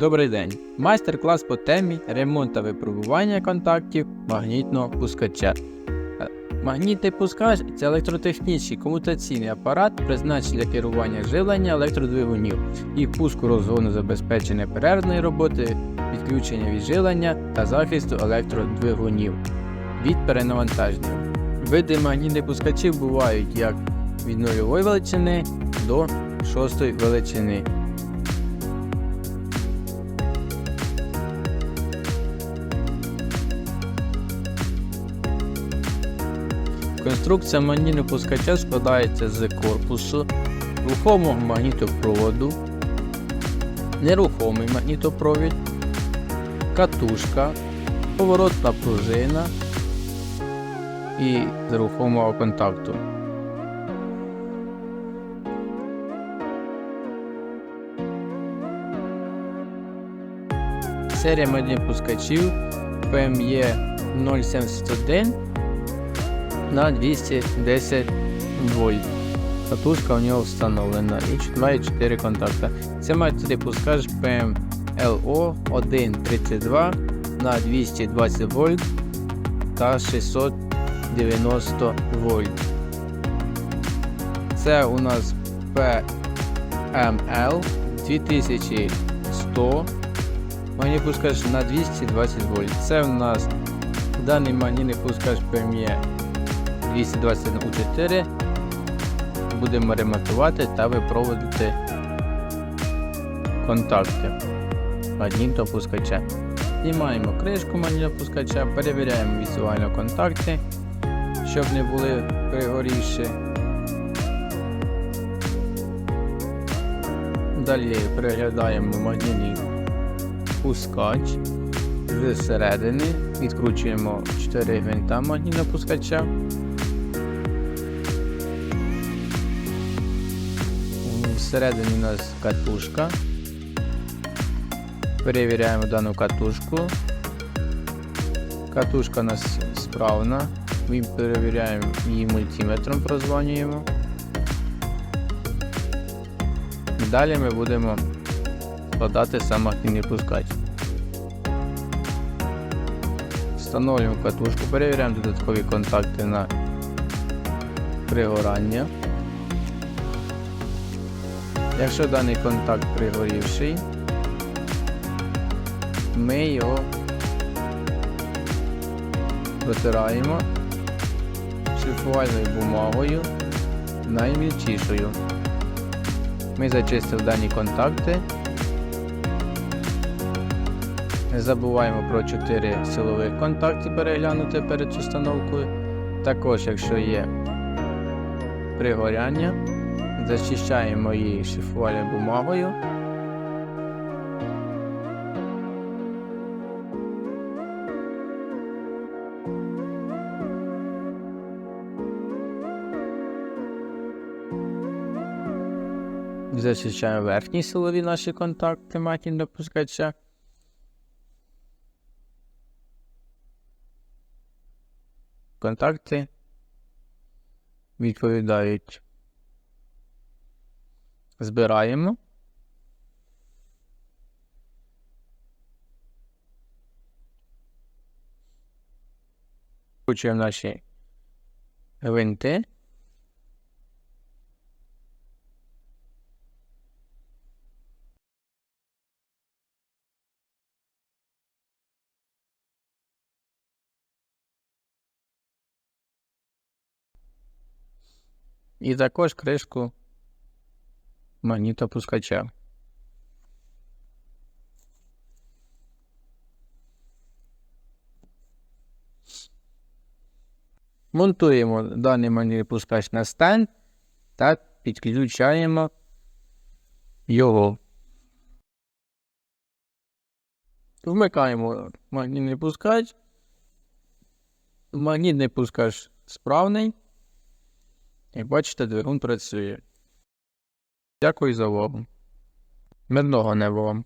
Добрий день! Майстер-клас по темі ремонт та випробування контактів магнітного пускача. Е, Магнітний пускач це електротехнічний комутаційний апарат, призначений для керування живлення електродвигунів і пуску розгону забезпечення перервної роботи, відключення від живлення та захисту електродвигунів від перенавантаження. Види магнітних пускачів бувають як від нульової величини до шостої величини. Конструкція магнітного пускача складається з корпусу, рухомого магнітопроводу, нерухомий магнітопровід, катушка, поворотна пружина і рухомого контакту. Серія магнітних пускачів PME 071 на 210 вольт. Катушка у нього встановлена і має 4 контакти. Це має пускач PMLO 132 на 220 вольт та 690 вольт. Це у нас PML 2100 магнітний пускач на 220 вольт. Це у нас даний магнітний пускач PME 221 U4 будемо ремонтувати та випроводити контакти магнітного пускача. Знімаємо кришку магнітного пускача, перевіряємо візуально контакти, щоб не були пригорівші. Далі переглядаємо магнітний пускач зсередини, відкручуємо 4 гвинта магнітного Всередині у нас катушка. Перевіряємо дану катушку. Катушка у нас справна. Ми перевіряємо її мультиметром, прозванюємо. Далі ми будемо складати сам магнітний пускач. Встановлюємо катушку, перевіряємо додаткові контакти на пригорання. Якщо даний контакт пригорівший, ми його протираємо шліфувальною бумагою наймільчішою. Ми зачистили дані контакти. Не забуваємо про 4 силових контакти переглянути перед установкою. Також, якщо є пригоряння, зачищаємо її шифувальною бумагою. Зачищаємо верхні силові наші контакти матінь допускача. Контакти відповідають збираємо. Включуємо наші гвинти. І також кришку магнітопускача. Монтуємо даний магнітопускач на стенд та підключаємо його. Вмикаємо магнітний пускач. Магнітний пускач справний. Як бачите, двигун працює. Дякую за увагу. Мирного неба вам.